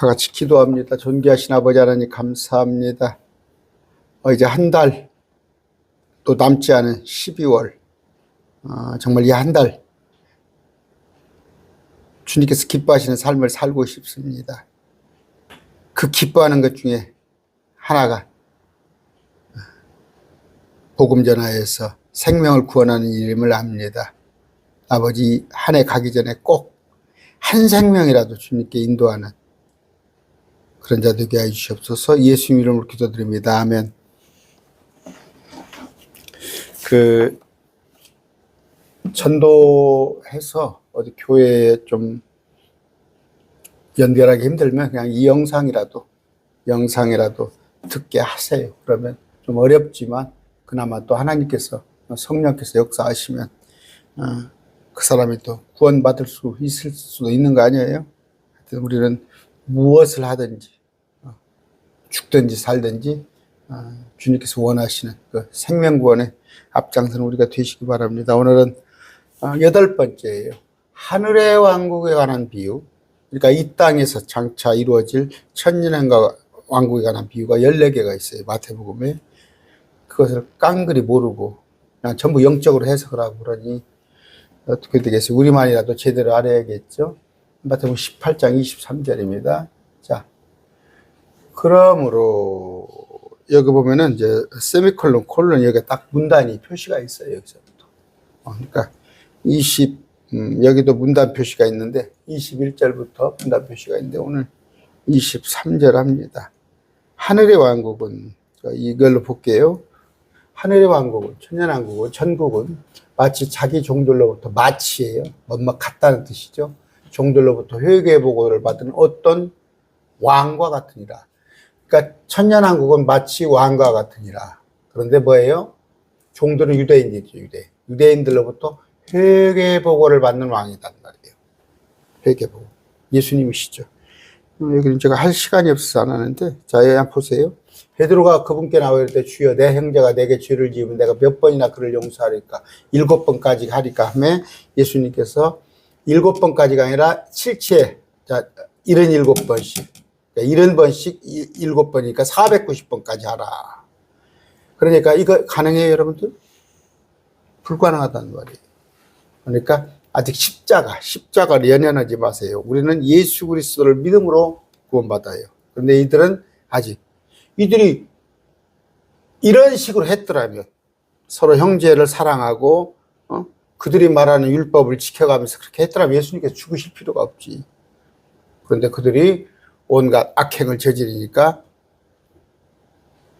다 같이 기도합니다. 존귀하신 아버지 하나님 감사합니다. 어, 이제 한 달 또 남지 않은 12월 어, 정말 이 한 달 주님께서 기뻐하시는 삶을 살고 싶습니다. 그 기뻐하는 것 중에 하나가 복음 전하에서 생명을 구원하는 일임을 압니다. 아버지 한 해 가기 전에 꼭 한 생명이라도 주님께 인도하는 그런 자 되게 해 주시옵소서 예수님 이름으로 기도드립니다. 아멘. 그 전도해서 어디 교회에 좀 연결하기 힘들면 그냥 이 영상이라도 영상이라도 듣게 하세요. 그러면 좀 어렵지만 그나마 또 하나님께서 성령께서 역사하시면 어, 그 사람이 또 구원받을 수 있을 수도 있는 거 아니에요? 하여튼 우리는 무엇을 하든지 어, 죽든지 살든지 어, 주님께서 원하시는 그 생명구원의 앞장서는 우리가 되시기 바랍니다. 오늘은 어, 여덟 번째예요. 하늘의 왕국에 관한 비유. 그러니까 이 땅에서 장차 이루어질 천년왕과 왕국에 관한 비유가 14개가 있어요. 마태복음에. 그것을 깡그리 모르고 그냥 전부 영적으로 해석을 하고 그러니 어떻게 되겠어요? 우리만이라도 제대로 알아야겠죠? 마태복음 18장 23절입니다. 자, 그러므로 여기 보면은 이제 세미콜론, 콜론 여기 딱 문단이 표시가 있어요. 여기서부터. 어, 그러니까 20 음, 여기도 문단 표시가 있는데 21절부터 문단 표시가 있는데 오늘 23절 합니다. 하늘의 왕국은 이걸로 볼게요. 하늘의 왕국은 천년왕국은 천국은 마치 자기 종들로부터 마치예요. 뭔가 같다는 뜻이죠. 종들로부터 회개 보고를 받은 어떤 왕과 같으니라. 그러니까 천년왕국은 마치 왕과 같으니라. 그런데 뭐예요? 종들은 유대인이죠, 유대. 유대인들로부터 회개 보고를 받는 왕이단 말이에요. 회개 보고. 예수님이시죠. 음, 여기는 제가 할 시간이 없어서 안 하는데, 자, 여기 한번 보세요. 베드로가 그분께 이럴 때 주여 내 형제가 내게 죄를 지으면 내가 몇 번이나 그를 용서하리까 일곱 번까지 하리까 하며 예수님께서 일곱 번까지가 아니라 칠치에 자 일흔 일곱 번씩 일흔 번씩 이- 일곱 번이니까 490번까지 하라. 그러니까 이거 가능해요 여러분들? 불가능하다는 말이에요. 그러니까 아직 십자가, 십자가를 연연하지 마세요. 우리는 예수 그리스도를 믿음으로 구원받아요. 그런데 이들은 아직 이들이 이런 식으로 했더라면 서로 형제를 사랑하고 어? 그들이 말하는 율법을 지켜가면서 그렇게 했더라면 예수님께서 죽으실 필요가 없지. 그런데 그들이 온갖 악행을 저지르니까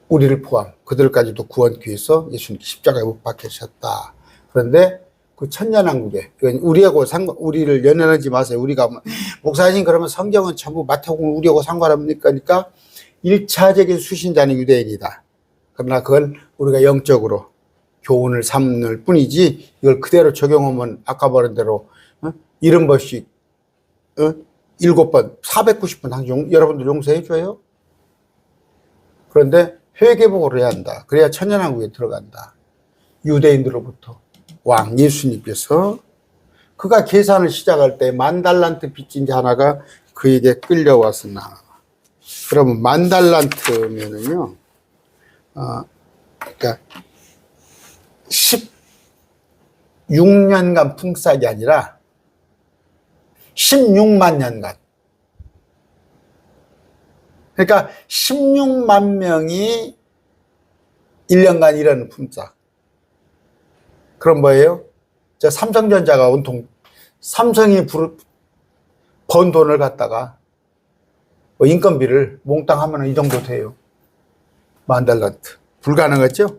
우리를 포함 그들까지도 구원기 위해서 예수님께 십자가에 못 박히셨다. 그런데 그 천년왕국에 우리하고 상관 우리를 연연하지 마세요. 우리가 뭐, 목사님 그러면 성경은 전부 마태복음 우리하고 상관없니까? 그러니까 일차적인 수신자는 유대인이다. 그러나 그걸 우리가 영적으로 교훈을 삼을 뿐이지 이걸 그대로 적용하면 아까 말한 대로 어? 일흔 번씩 어? 일곱 번 490번 당 용, 여러분들 용서해 줘요. 그런데 회개복을 해야 한다. 그래야 천년왕국에 들어간다. 유대인들로부터 왕 예수님께서 그가 계산을 시작할 때 만 달란트 빚진 자 하나가 그에게 끌려왔으나 그러면 만 달란트면은요, 어, 그러니까 16년간 풍싹이 아니라 16만 년간. 그러니까 16만 명이 1년간 일하는 품삯. 그럼 뭐예요? 저 삼성전자가 온통 삼성이 부르- 번 돈을 갖다가 뭐 인건비를 몽땅 하면 이 정도 돼요. 만 달란트. 불가능하죠?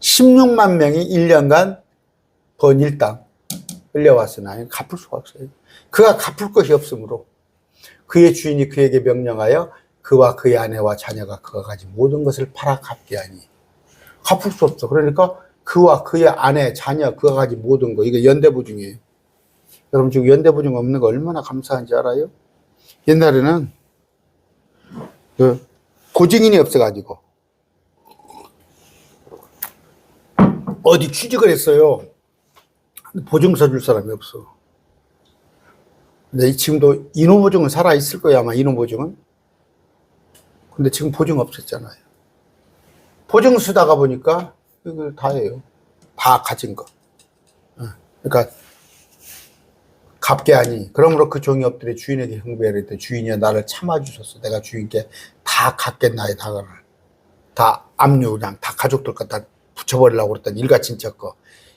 16만 명이 1년간 번 일당 끌려왔으나 갚을 수가 없어요. 그가 갚을 것이 없으므로 그의 주인이 그에게 명령하여 그와 그의 아내와 자녀가 그가 가진 모든 것을 팔아 갚게 하니 갚을 수 없어. 그러니까 그와 그의 아내, 자녀, 그가 가진 모든 거 이거 연대보증이에요. 여러분 지금 연대보증 없는 거 얼마나 감사한지 알아요? 옛날에는 그 보증인이 없어가지고 어디 취직을 했어요. 보증서 줄 사람이 없어. 근데 지금도 인후보증은 살아있을 거야, 아마 인후보증은. 근데 지금 보증 없었잖아요. 보증 쓰다가 보니까 이걸 다 해요. 다 가진 거. 어, 그러니까 갚게 하니 그러므로 그 종이업들이 주인에게 흥배를 때 주인이여 나를 참아주셨어. 내가 주인께 다 갚겠나의 다가를 다 압류 그냥 다 가족들 갖다 붙여버리려고 그랬던 일가친 척 거.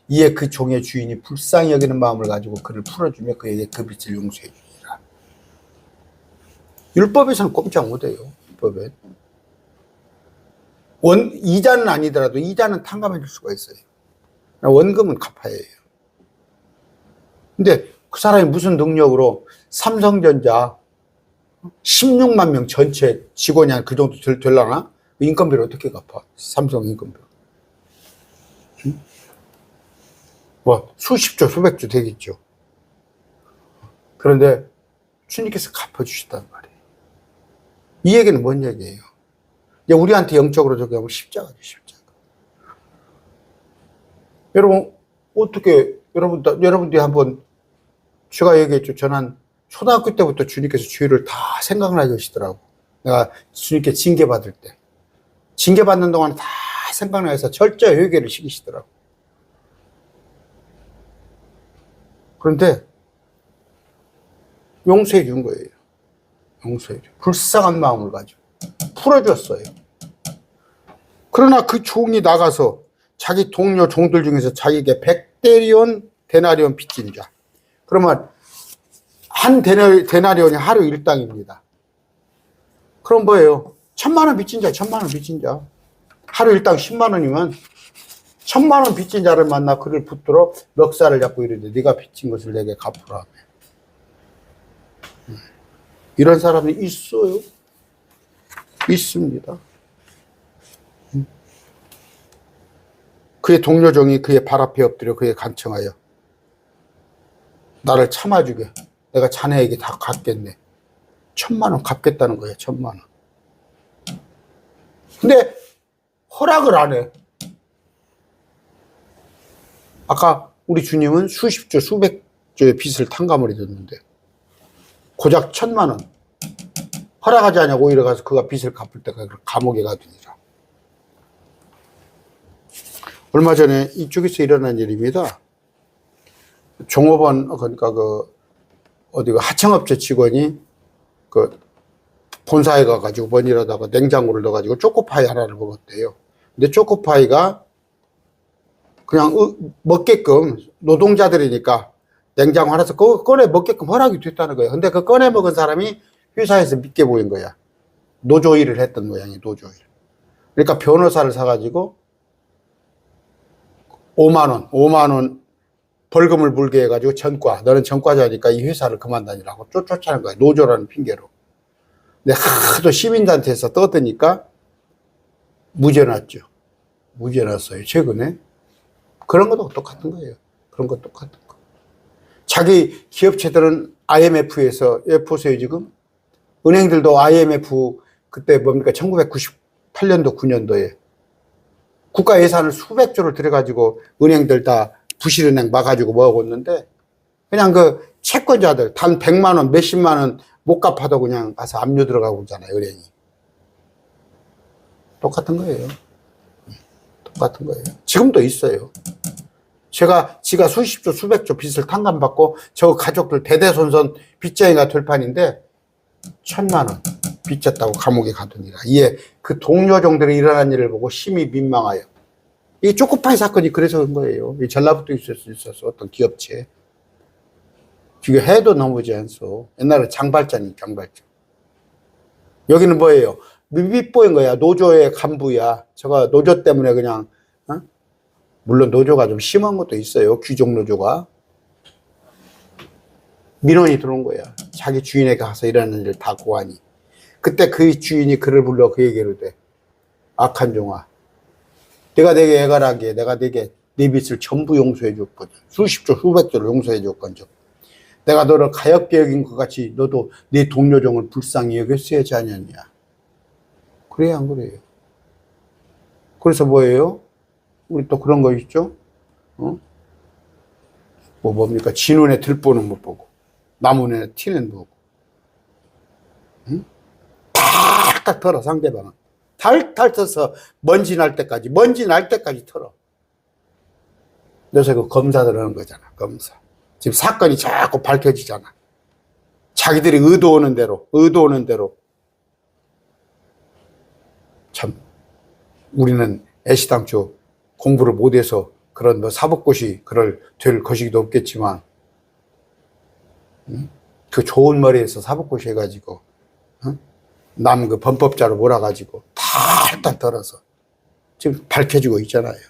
이에 그 종의 주인이 불쌍히 여기는 마음을 가지고 그를 풀어주며 그에게 그 빚을 용서해 주니라. 율법에서는 꼼짝 못해요. 율법엔. 원, 이자는 아니더라도 이자는 탕감해 줄 수가 있어요. 원금은 갚아야 해요. 근데 그 사람이 무슨 능력으로 삼성전자 16만 명 전체 직원이 한 그 정도 될, 될라나? 인건비를 어떻게 갚아? 삼성 인건비. 응? 뭐, 수십 조, 수백 조 되겠죠. 그런데 주님께서 갚아주시단 말이에요. 이 얘기는 뭔 얘기예요? 이제 우리한테 영적으로 적용하면 십자가죠, 십자가. 여러분, 어떻게, 여러분, 여러분들이 한번, 제가 얘기했죠. 저는 초등학교 때부터 주님께서 주의를 다 생각나게 하시더라고. 내가 주님께 징계받을 때. 징계받는 동안 다 생각나서 철저히 회개를 시키시더라고. 그런데, 용서해 준 거예요. 용서해 준. 불쌍한 마음을 가지고. 풀어줬어요. 그러나 그 종이 나가서 자기 동료 종들 중에서 자기에게 백대리온 데나리온 빚진 자. 그러면 한 데나- 데나리온이 하루 일당입니다. 그럼 뭐예요? 천만 원 빚진 자, 천만 원 빚진 자. 하루 일당 10만 원이면 천만 원 빚진 자를 만나 그를 붙들어 멱살을 잡고 이르되 네가 빚진 것을 내게 갚으라. 음. 이런 사람이 있어요. 있습니다. 음. 그의 동료종이 그의 발 앞에 엎드려 그에 간청하여 나를 참아주게 내가 자네에게 다 갚겠네. 천만 원 갚겠다는 거예요. 천만 원. 근데 허락을 안 해. 아까 우리 주님은 수십 조 수백 조의 빚을 탕감을 해줬는데 고작 천만 원 허락하지 않냐고 오히려 가서 그가 빚을 갚을 때가 감옥에 가두니라. 얼마 전에 이쪽에서 일어난 일입니다. 종업원 그러니까 그 어디 그 하청업체 직원이 그 본사에 가가지고 뭔 일하다가 냉장고를 넣어가지고 초코파이 하나를 먹었대요. 근데 초코파이가 그냥 으- 먹게끔 노동자들이니까 냉장고 하나서 꺼- 꺼내 먹게끔 허락이 됐다는 거예요. 근데 그 꺼내 먹은 사람이 회사에서 믿게 보인 거야. 노조 일을 했던 모양이 노조 일. 그러니까 변호사를 사가지고 5만 원, 5만 원 벌금을 물게 해가지고 전과, 너는 전과자니까 이 회사를 그만 다니라고 쫓쫓하는 거야. 노조라는 핑계로. 근데 하도 시민단체에서 떠드니까 무죄 났죠. 무죄 났어요. 최근에. 그런 것도 똑같은 거예요. 그런 것 똑같은 거. 자기 기업체들은 IMF에서, 예, 보세요, 지금. 은행들도 IMF 그때 뭡니까 1998년도 9년도에 국가 예산을 수백조를 들여가지고 은행들 다 부실은행 막아주고 뭐하고 있는데 그냥 그 채권자들 단 100만 원 몇십만 원 못 갚아도 그냥 가서 압류 들어가고 있잖아요 은행이 똑같은 거예요 똑같은 거예요 지금도 있어요 제가 지가 수십조 수백조 빚을 탕감받고 저 가족들 대대손손 빚쟁이가 될 판인데 천만 원 빚졌다고 감옥에 가두니라. 이에 그 동료종들이 일어난 일을 보고 심히 민망하여. 이 초코파이 사건이 그래서 그런 거예요. 이 전라북도 있을 수 있어서 어떤 기업체. 지금 해도 넘어지 않소. 옛날에 장발장이 장발장. 여기는 뭐예요? 밑보인 거야. 노조의 간부야. 저가 노조 때문에 그냥, 어? 물론 노조가 좀 심한 것도 있어요. 귀족 노조가. 민원이 들어온 거야. 자기 주인에게 가서 일하는 일 다 고하니. 그때 그 주인이 그를 불러 그 얘기를 돼. 악한 종아. 내가 내게 애가라기에 내가 내게 네 빚을 전부 용서해 줬거든. 수십 조, 수백 조를 용서해 줬거든. 내가 너를 가엾게 여긴 것 같이 너도 네 동료종을 불쌍히 여겼어야지 않았냐. 그래야 안 그래요. 그래서 뭐예요? 우리 또 그런 거 있죠? 어? 뭐 뭡니까? 진원에 들보는 못 보고. 나무에 티는 누구. 응? 탁탁 털어, 상대방은. 탈탈 터서 먼지 날 때까지, 먼지 날 때까지 털어. 요새 그 검사들 하는 거잖아, 검사. 지금 사건이 자꾸 밝혀지잖아. 자기들이 의도오는 대로, 의도오는 대로. 참, 우리는 애시당초 공부를 못해서 그런 뭐 사법고시 그럴 될 것이기도 없겠지만, 응? 그 좋은 머리에서 사법고시 해가지고, 남그 범법자로 몰아가지고 탈탈 털어서 지금 밝혀지고 있잖아요.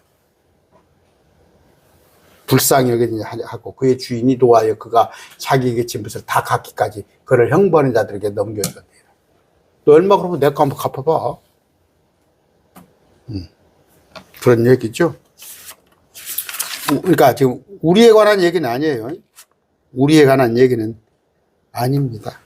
불쌍히 여기냐 하고 그의 주인이 도와여 그가 자기에게 진 것을 다 갚기까지 그를 형벌한 자들에게 넘겨줬다. 너 얼마 그러면 내거 한번 갚아봐. 음, 그런 얘기죠. 그러니까 지금 우리에 관한 얘기는 아니에요. 우리에 관한 얘기는 아닙니다.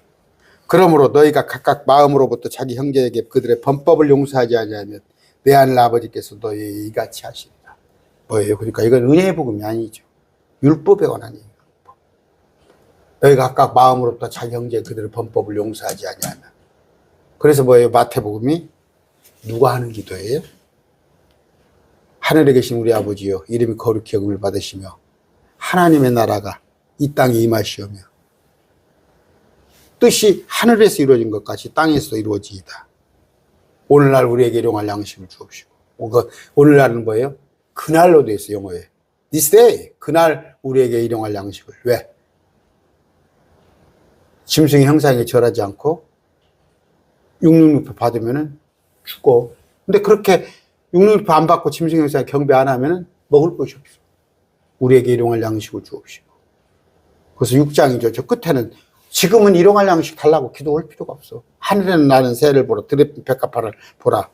그러므로 너희가 각각 마음으로부터 자기 형제에게 그들의 범법을 용서하지 아니하면 내 하늘 아버지께서 너희 이같이 하시리라. 뭐예요? 그러니까 이건 은혜의 복음이 아니죠. 율법에 관한 얘기예요. 너희가 각각 마음으로부터 자기 형제 그들의 범법을 용서하지 아니하면. 그래서 뭐예요? 마태복음이 누가 하는 기도예요? 하늘에 계신 우리 아버지요 이름이 거룩히 여김을 받으시며 하나님의 나라가 이 땅에 임하시오며 뜻이 하늘에서 이루어진 것 같이 땅에서 이루어지이다. 오늘날 우리에게 일용할 양식을 주옵시고. 오늘날은 뭐예요? 그날로 돼 있어 영어에. This day. 그날 우리에게 일용할 양식을. 왜? 짐승의 형상에 절하지 않고 육육육표 받으면은 죽어. 근데 그렇게 육육육표 안 받고 짐승의 형상에 경배 안 하면은 먹을 것이 없어. 우리에게 일용할 양식을 주옵시고. 그래서 6장이죠. 저 끝에는 지금은 일용할 양식 달라고 기도할 필요가 없어. 하늘에는 나는 새를 보라. 들에 백합화를 보라.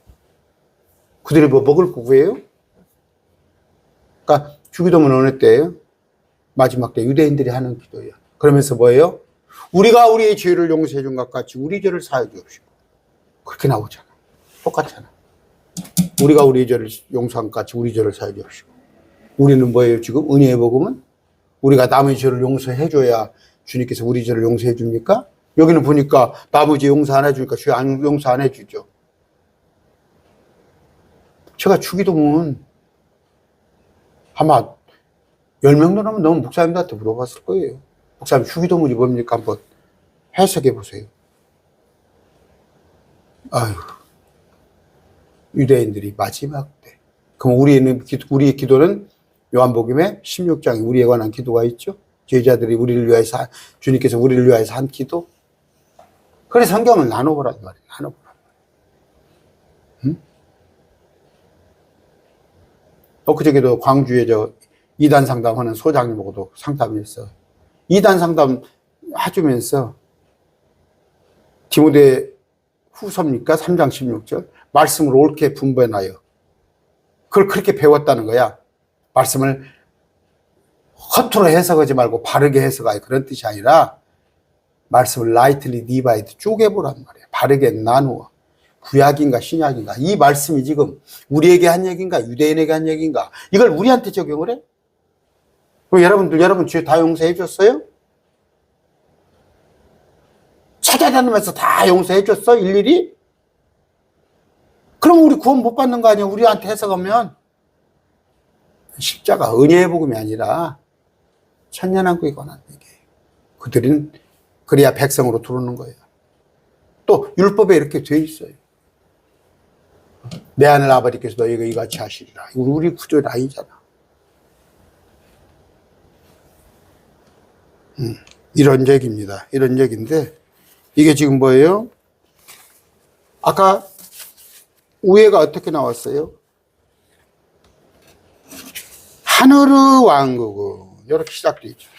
그들이 뭐 먹을 거구예요? 그러니까 주기도문 어느 때예요? 마지막 때 유대인들이 하는 기도예요. 그러면서 뭐예요? 우리가 우리의 죄를 용서해 준 것 같이 우리 죄를 사해 주옵시고. 그렇게 나오잖아. 똑같잖아. 우리가 우리의 죄를 용서한 것 같이 우리 죄를 사해 주옵시고. 우리는 뭐예요? 지금 은혜의 복음은 우리가 남의 죄를 용서해 줘야 주님께서 우리 죄를 용서해 줍니까? 여기는 보니까 죄 용서 안 해주니까 죄 안, 용서 안 해주죠. 제가 주기도문 아마 10명도 넘으면 너무 목사님들한테 물어봤을 거예요. 목사님 주기도문이 뭡니까? 한번 해석해 보세요. 아유, 유대인들이 마지막 때. 그럼 우리는, 우리의 기도는 요한복음에 16장에 우리에 관한 기도가 있죠. 제자들이 우리를 위하여서, 한- 주님께서 우리를 위하여서 한 기도. 그래서 성경을 나눠보란 말이에요. 나눠보란 말이에요. 응? 엊그저께도 광주에 저 이단 상담하는 소장님하고도 상담했어. 이단 상담 해주면서 디모데 후서입니까? 3장 16절. 말씀을 옳게 분배나요. 그걸 그렇게 배웠다는 거야. 말씀을 허투루 해석하지 말고 바르게 해석하여 그런 뜻이 아니라 말씀을 라이틀리 디바이드 쪼개보란 말이야. 바르게 나누어. 구약인가 신약인가 이 말씀이 지금 우리에게 한 얘기인가 유대인에게 한 얘기인가 이걸 우리한테 적용을 해? 그럼 여러분들 여러분 죄 다 용서해 줬어요? 찾아다니면서 다 용서해 줬어 일일이? 그럼 우리 구원 못 받는 거 아니야 우리한테 해석하면 십자가 은혜의 복음이 아니라 관한 얘기예요 그들은 그래야 백성으로 들어오는 거예요 또 율법에 이렇게 돼 있어요 내 하늘 아버지께서 너희가 이같이 하시리라. 우리 구조는 아니잖아. 음, 이런 얘기입니다. 이런 얘기인데, 이게 지금 뭐예요? 아까 우애가 어떻게 나왔어요? 하늘의 왕국은 이렇게 시작돼 있죠.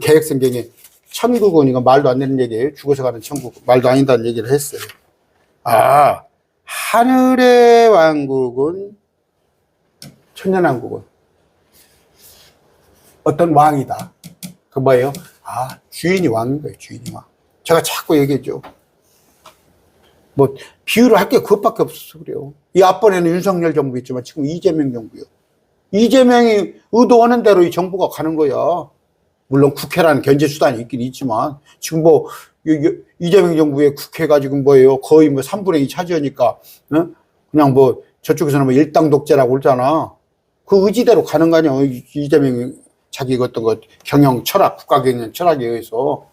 계획성경에 천국은 이거 말도 안 되는 얘기예요. 죽어서 가는 천국 말도 아닌다는 얘기를 했어요. 아 하늘의 왕국은 천년왕국은 어떤 왕이다. 그 뭐예요? 아 주인이 왕인 거예요. 주인이 왕. 제가 자꾸 얘기했죠. 뭐 비유를 할 게 그것밖에 없어서 그래요. 이 앞번에는 윤석열 정부 있지만 지금 이재명 정부요. 이재명이 의도하는 대로 이 정부가 가는 거야. 물론 국회라는 견제 수단이 있긴 있지만 지금 뭐 이재명 정부의 국회가 지금 뭐예요? 거의 뭐 3분의 2 차지하니까 어? 그냥 뭐 저쪽에서는 뭐 일당 독재라고 그러잖아. 그 의지대로 가는 거 아니야? 이- 이재명이 자기 어떤 것 경영 철학, 국가 경영 철학에 의해서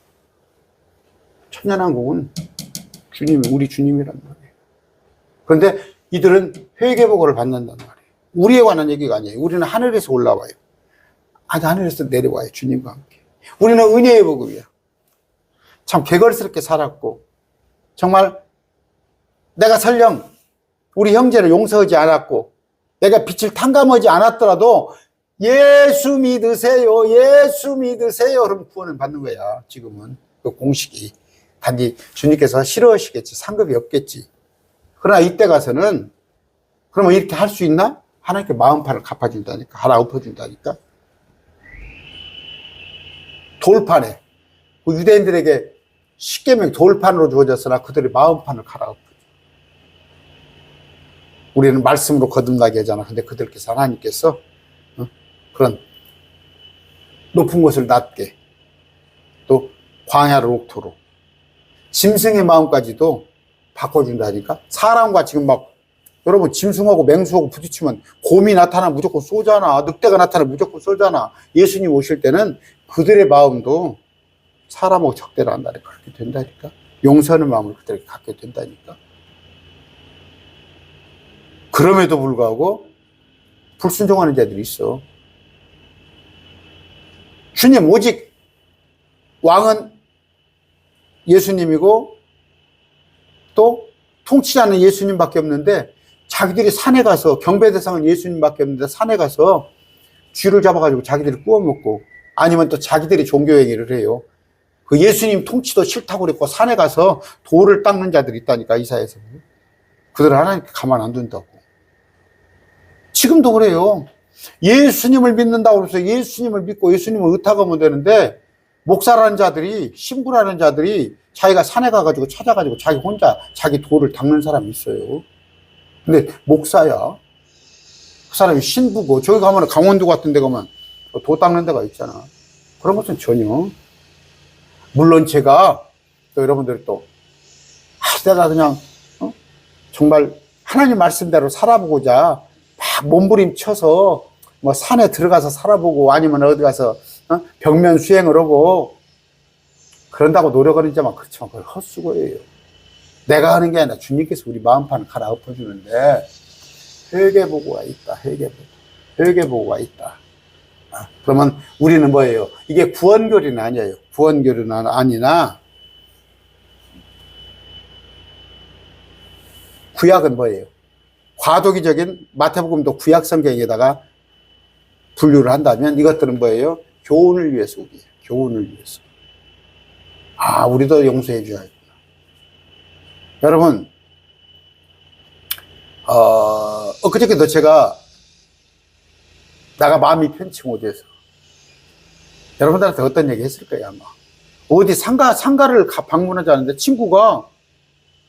천년왕국은 주님, 우리 주님이란 말이에요. 그런데 이들은 회개복을 받는단 말이에요. 우리에 관한 얘기가 아니에요. 우리는 하늘에서 올라와요. 아니, 하늘에서 내려와요. 주님과 함께. 우리는 은혜의 복음이야. 참 개걸스럽게 살았고, 정말 내가 설령 우리 형제를 용서하지 않았고, 내가 빛을 탕감하지 않았더라도 예수 믿으세요. 예수 믿으세요. 그럼 구원을 받는 거야. 지금은. 그 공식이. 단지 주님께서 싫어하시겠지. 상급이 없겠지. 그러나 이때 가서는 그러면 이렇게 할 수 있나? 하나님께 마음판을 갚아준다니까. 하나 엎어준다니까. 돌판에 그 유대인들에게 십계명 돌판으로 주어졌으나 그들의 마음판을 갈아엎어. 우리는 말씀으로 거듭나게 하잖아. 근데 그들께서 하나님께서 어? 그런 높은 곳을 낮게 또 광야를 옥토로 짐승의 마음까지도 바꿔준다니까. 사람과 지금 막 여러분 짐승하고 맹수하고 부딪히면 곰이 나타나면 무조건 쏘잖아. 늑대가 나타나면 무조건 쏘잖아. 예수님 오실 때는 그들의 마음도 사람하고 적대를 한다니까. 그렇게 된다니까. 용서하는 마음을 그들에게 갖게 된다니까. 그럼에도 불구하고 불순종하는 자들이 있어. 주님 오직 왕은 예수님이고 또 통치자는 예수님밖에 없는데 자기들이 산에 가서 경배 대상은 예수님밖에 없는데 산에 가서 쥐를 잡아가지고 자기들이 구워 먹고 아니면 또 자기들이 종교 행위를 해요. 그 예수님 통치도 싫다고 그랬고 산에 가서 돌을 닦는 자들이 있다니까 이사에서 그들은 하나님께 가만 안 둔다고. 지금도 그래요. 예수님을 믿는다고 해서 예수님을 믿고 예수님을 의탁하면 되는데 목사라는 자들이 신부라는 자들이 자기가 산에 가가지고 찾아가지고 자기 혼자 자기 돌을 닦는 사람이 있어요. 근데 목사야. 그 사람이 신부고 저기 가면 강원도 같은 데 가면 도 닦는 데가 있잖아. 그런 것은 전혀. 물론 제가 또 여러분들이 또 아, 내가 그냥 어? 정말 하나님 말씀대로 살아보고자 막 몸부림쳐서 뭐 산에 들어가서 살아보고 아니면 어디 가서 어? 벽면 수행을 하고 그런다고 노력하는 자만 그렇지만 그걸 헛수고예요. 내가 하는 게 아니라 주님께서 우리 마음판을 갈아 엎어 주는데 회개보고가 있다. 회개보고. 회개보고가 있다. 아, 그러면 우리는 뭐예요? 이게 구원교리는 아니에요. 구원교리는 아니나 구약은 뭐예요? 과도기적인 마태복음도 구약 성경에다가 분류를 한다면 이것들은 뭐예요? 교훈을 위해서 우리예요. 교훈을 위해서. 아, 우리도 용서해 줘야겠구나. 여러분, 어, 엊그저께도 제가 나가 마음이 편치 못해서 여러분들한테 어떤 얘기 했을 거예요, 아마. 어디 상가, 상가를 가- 방문하자는데 친구가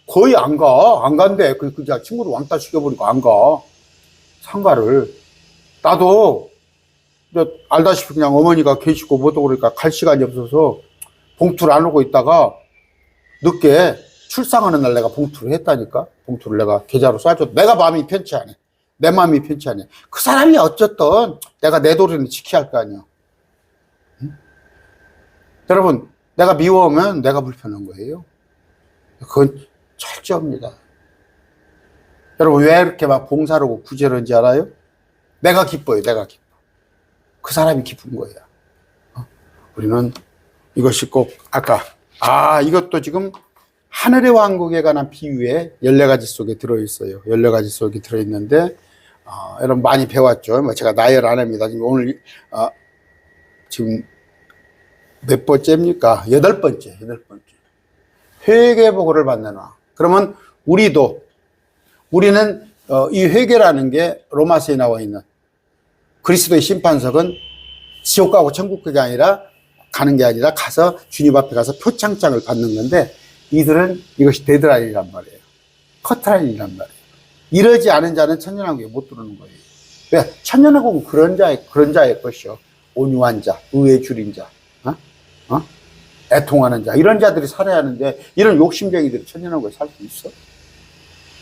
거의 안 가. 안 간대. 그, 그, 친구를 왕따 시켜버리고 안 가. 상가를. 나도, 저 알다시피 그냥 어머니가 계시고 뭐도 그러니까 갈 시간이 없어서 봉투를 안 오고 있다가 늦게 출상하는 날 내가 봉투를 했다니까. 봉투를 내가 계좌로 쏴줘. 내가 마음이 편치 않아. 내 마음이 편치 않아. 그 사람이 어쨌든 내가 내 도리는 지켜야 할 거 아니야. 응? 여러분, 내가 미워하면 내가 불편한 거예요. 그건 철저합니다. 여러분, 왜 이렇게 막 봉사를 하고 구제하는지 알아요? 내가 기뻐요, 내가 기뻐. 그 사람이 기쁜 거야. 어? 우리는 이것이 꼭, 아까, 아, 이것도 지금 하늘의 왕국에 관한 비유에 14가지 속에 들어있어요. 14가지 속에 들어있는데, 어, 여러분 많이 배웠죠. 뭐 제가 나열 안 합니다. 지금 오늘, 어, 지금 몇 번째입니까? 여덟 번째, 여덟 번째. 회개보고를 받느나. 그러면 우리도, 우리는 어, 이 회개라는 게 로마서에 나와 있는 그리스도의 심판석은 지옥 가고 천국 가게 아니라 가는 게 아니라 가서 주님 앞에 가서 표창장을 받는 건데 이들은 이것이 데드라인이란 말이에요. 커트라인이란 말이에요. 이러지 않은 자는 천년왕국에 못 들어오는 거예요. 왜? 천년왕국은 그런 자의, 그런 자의 것이요. 온유한 자, 의에 줄인 자. 어? 애통하는 자 이런 자들이 살아야 하는데 이런 욕심쟁이들이 천연하고에 살 수 있어?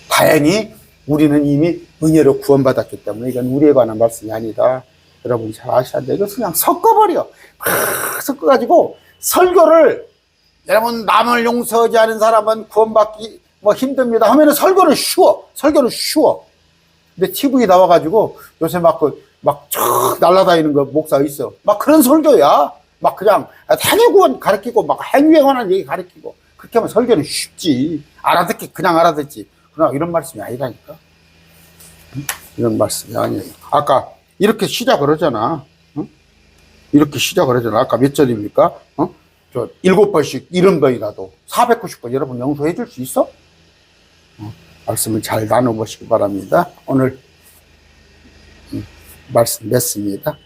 다행히 우리는 이미 은혜로 구원받았기 때문에 이건 우리에 관한 말씀이 아니다. 여러분 잘 아셔야 돼. 이것을 그냥 섞어버려. 막 섞어가지고 설교를 여러분 남을 용서하지 않은 사람은 구원받기 뭐 힘듭니다 하면은 설교는 쉬워. 설교는 쉬워. 근데 TV 나와가지고 요새 막그막쫙 날아다니는 거 목사 있어. 막 그런 설교야. 막 그냥 행위구원 가르치고 막 행위에 관한 얘기 가르치고 그렇게 하면 설교는 쉽지. 알아듣기 그냥 알아듣지. 그러나 이런 말씀이 아니라니까. 응? 이런 말씀이 아니에요. 아까 이렇게 시작을 하잖아. 응? 이렇게 시작을 하잖아. 아까 몇 절입니까? 어? 저 일곱 번씩 일흔 번이라도 490번 여러분 용서해 줄 수 있어? 어, 말씀을 잘 나눠보시기 바랍니다. 오늘 음, 말씀 맺습니다.